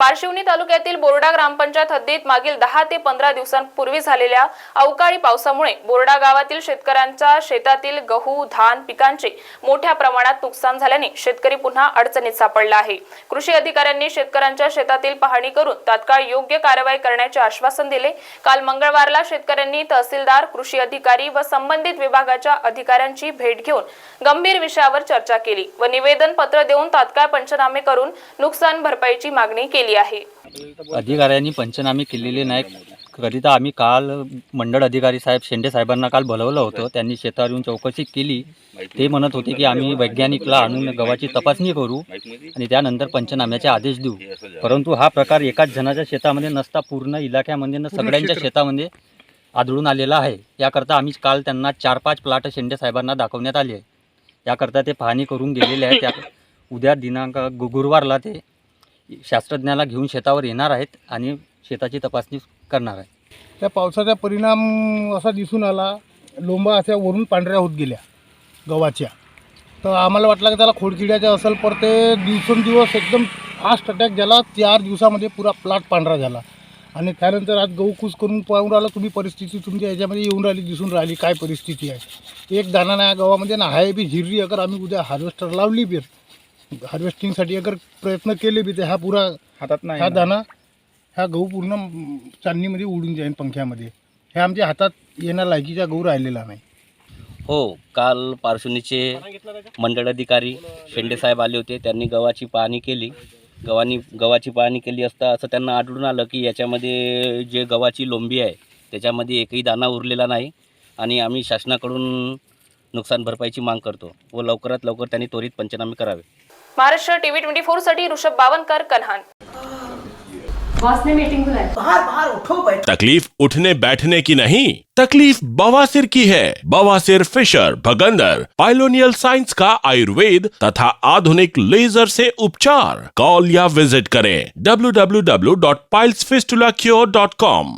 पारशिवनी तालुक्यातील बोर्डा ग्रामपंचायत हद्दीत मागील दहा ते पंधरा दिवसांपूर्वी झालेल्या अवकाळी पावसामुळे बोर्डा गावातील शेतकऱ्यांच्या शेतातील गहू धान पिकांचे मोठ्या प्रमाणात नुकसान झाल्याने शेतकरी पुन्हा अडचणीत सापडला आहे. कृषी अधिकाऱ्यांनी शेतकऱ्यांच्या शेतातील पाहणी करून तात्काळ योग्य कारवाई करण्याचे आश्वासन दिले. काल मंगळवारला शेतकऱ्यांनी तहसीलदार कृषी अधिकारी व संबंधित विभागाच्या अधिकाऱ्यांची भेट घेऊन गंभीर विषयावर चर्चा केली व निवेदन पत्र देऊन तात्काळ पंचनामे करून नुकसान भरपाईची मागणी केली. आहे. अधिकाऱ्यांनी पंचनामे केलेले नाही करिता आम्ही काल मंडळ अधिकारी साहेब शेंडे साहेबांना काल बोलवलं होतं. त्यांनी शेतावर येऊन चौकशी केली. ते म्हणत होते की आम्ही वैज्ञानिकला आणून गव्हाची तपासणी करू आणि त्यानंतर पंचनाम्याचे आदेश देऊ. परंतु हा प्रकार एकाच जणाच्या शेतामध्ये नसता पूर्ण इलाक्यामध्ये न सगळ्यांच्या शेतामध्ये आढळून आलेला आहे. याकरता आम्ही काल त्यांना चार पाच प्लाट शेंडे साहेबांना दाखवण्यात आले आहे. याकरता ते पाहणी करून गेलेले आहेत. त्या उद्या दिनांक गु- गुरुवारला ते शास्त्रज्ञाला घेऊन शेतावर येणार आहेत आणि शेताची तपासणी करणार आहे त्या पावसाचा परिणाम असा दिसून आला लोंबा अशा वरून पांढऱ्या होत गेल्या गव्हाच्या. तर आम्हाला वाटलं की त्याला खोडकिड्याच्या असेल पर ते दिवसेंदिवस एकदम फास्ट अटॅक झाला चार दिवसामध्ये पुरा प्लाट पांढरा झाला. आणि त्यानंतर आज गहू कूस करून पाहून राहिलं तुम्ही परिस्थिती तुमच्या याच्यामध्ये येऊन राहिली दिसून राहिली काय परिस्थिती आहे. एक दाना नाही गव्हामध्ये ना आहे बी हिररी अगर आम्ही उद्या हार्वेस्टर लावली बी हार्वेस्टिंगसाठी अगर प्रयत्न केले बी तर हा पुरा हातात नाही हा. दाना हा गहू पूर्ण म, चांदणीमध्ये उडून जाईल पंख्यामध्ये. हे आमच्या हातात येण्या लायकीचा गहू राहिलेला नाही. हो काल पार्श्वनीचे मंडळ अधिकारी शेंडेसाहेब आले होते. त्यांनी गव्हाची पाहणी केली. गव्हानी गव्हाची पाहणी केली असता असं त्यांना आढळून आलं की याच्यामध्ये जे गव्हाची लोंबी आहे त्याच्यामध्ये एकही दाना उरलेला नाही आणि आम्ही शासनाकडून नुकसान भरपाईची माग करतो व लवकरात लवकर त्यांनी त्वरित पंचनामे करावे. महाराष्ट्र टीव्ही ट्वेंटी फोर साठी ऋषभ बावनकर कन्हान. बॉस ने मीटिंग बुलाई. बाहर बाहर उठो बैठो तकलीफ़ उठने बैठने की नहीं तकलीफ़ बवासीर की है। बवासीर फिशर भगंदर पाइलोनियल साइंस का आयुर्वेद तथा आधुनिक लेजर से उपचार। कॉल या विज़िट करें www.pilesfistulacure.com